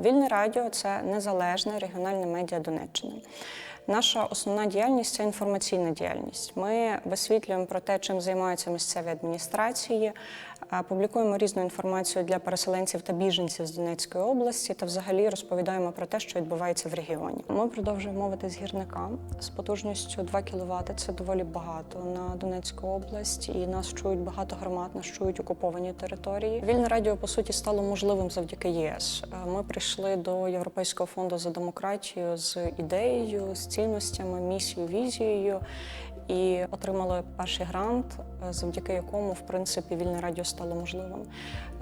Вільне радіо це незалежне регіональне медіа Донеччини. Наша основна діяльність це інформаційна діяльність. Ми висвітлюємо про те, чим займаються місцеві адміністрації, публікуємо різну інформацію для переселенців та біженців з Донецької області та взагалі розповідаємо про те, що відбувається в регіоні. Ми продовжуємо мовити з гірника з потужністю 2 кВт. Це доволі багато на Донецьку область, і нас чують багато громад, нас чують окуповані території. Вільне радіо по суті стало можливим завдяки ЄС. Е, Ми прийшли до Європейського фонду за демократію з ідеєю, з цінностями, місією, візією. І отримали перший грант, е, завдяки якому, в принципі, вільне радіо стало можливим.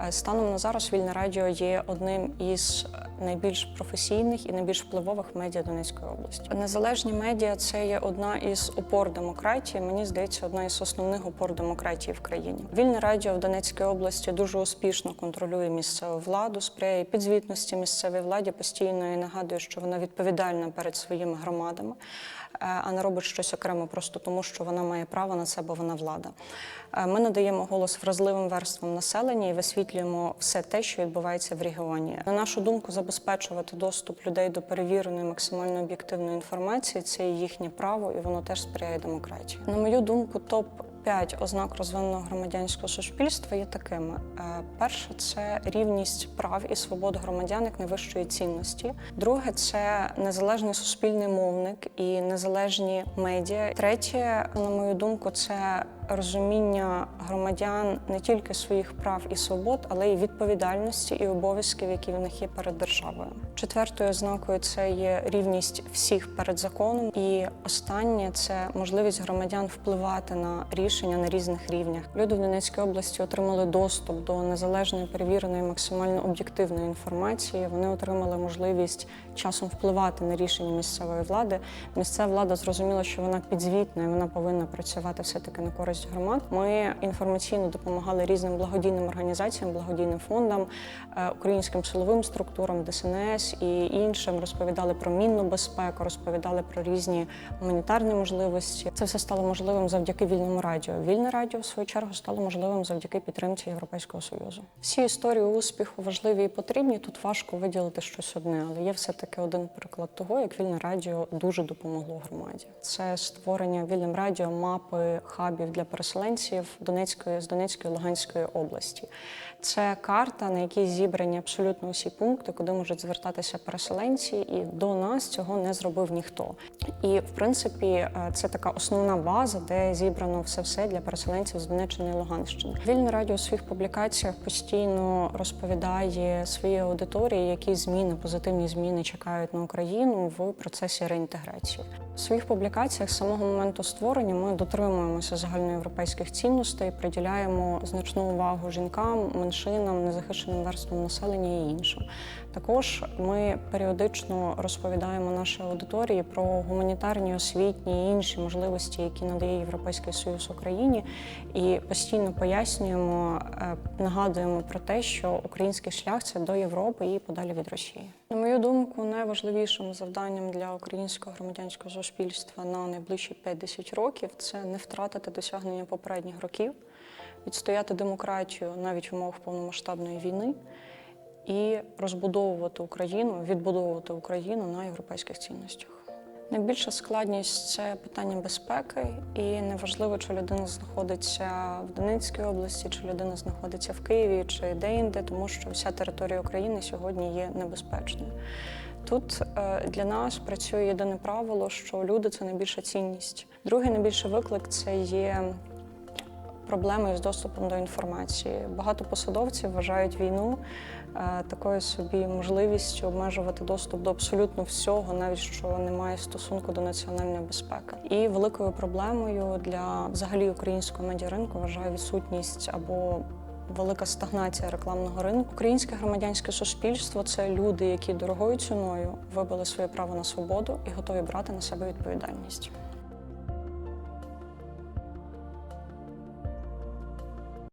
Е, Станом на зараз вільне радіо є одним із найбільш професійних і найбільш впливових медіа Донецької області. Незалежні медіа це є одна із опор демократії. Мені здається, одна із основних опор демократії в країні. Вільне радіо в Донецькій області дуже успішно контролює місцеву владу, сприяє підзвітності місцевій владі постійно і нагадує, що вона відповідальна перед своїми громадами, а не робить щось окремо просто тому, що вона має право на це, бо вона влада. Е, Ми надаємо голос вразливим верствам населення і висвітлюємо все те, що відбувається в регіоні. На нашу думку, забезпечувати доступ людей до перевіреної максимально об'єктивної інформації це їхнє право, і воно теж сприяє демократії. На мою думку, топ. П'ять ознак розвиненого громадянського суспільства є такими: Е, перше це рівність прав і свобод громадян як найвищої цінності. Друге це незалежний суспільний мовник і незалежні медіа. Третє, на мою думку, це розуміння громадян не тільки своїх прав і свобод, але й відповідальності і обов'язків, які в них є перед державою. Четвертою ознакою це є рівність всіх перед законом. І останнє це можливість громадян впливати на рішення на різних рівнях. Люди в Донецькій області отримали доступ до незалежної, перевіреної, максимально об'єктивної інформації. Вони отримали можливість часом впливати на рішення місцевої влади. Місцева влада зрозуміла, що вона підзвітна і вона повинна працювати все таки на користь громад. Ми інформаційно допомагали різним благодійним організаціям, благодійним фондам, е, українським силовим структурам, ДСНС і іншим. Розповідали про мінну безпеку, розповідали про різні гуманітарні можливості. Це все стало можливим завдяки вільному радіо. Вільне радіо, в свою чергу, стало можливим завдяки підтримці Європейського союзу. Всі історії успіху важливі і потрібні. Тут важко виділити щось одне, але є все таки один приклад того, як вільне радіо дуже допомогло громаді. Це створення вільним радіо мапи хабів для переселенців Донецької з Донецької Луганської області. Це карта, на якій зібрані абсолютно усі пункти, куди можуть звертатися переселенці, і до нас цього не зробив ніхто. І в принципі, е, це така основна база, де зібрано все все для переселенців з Донеччини і Луганщини. Вільне радіо у своїх публікаціях постійно розповідає своїй аудиторії, які зміни, позитивні зміни чекають на Україну в процесі реінтеграції. У своїх публікаціях з самого моменту створення ми дотримуємося загальноєвропейських цінностей, приділяємо значну увагу жінкам, меншинам, незахищеним верствам населення і іншим. Також ми періодично розповідаємо нашій аудиторії про гуманітарні, освітні і інші можливості, які надає Європейський Союз Україні, і постійно пояснюємо, е, нагадуємо про те, що український шлях це до Європи і подалі від Росії. На мою думку, найважливішим завданням для українського громадянського суспільства на найближчі 5-10 років це не втратити досягнення попередніх років, відстояти демократію навіть в умовах повномасштабної війни і розбудовувати Україну, відбудовувати Україну на європейських цінностях. Найбільша складність це питання безпеки, і неважливо, чи людина знаходиться в Донецькій області, чи людина знаходиться в Києві, чи де-інде, тому що вся територія України сьогодні є небезпечною. Тут е, для нас працює єдине правило, що люди це найбільша цінність. Другий найбільший виклик це є проблеми з доступом до інформації. Багато посадовців вважають війну е, такою собі можливістю обмежувати доступ до абсолютно всього, навіть що не має стосунку до національної безпеки. І великою проблемою для взагалі українського медіаринку вважаю відсутність або Велика стагнація рекламного ринку. Українське громадянське суспільство це люди, які дорогою ціною вибили своє право на свободу і готові брати на себе відповідальність.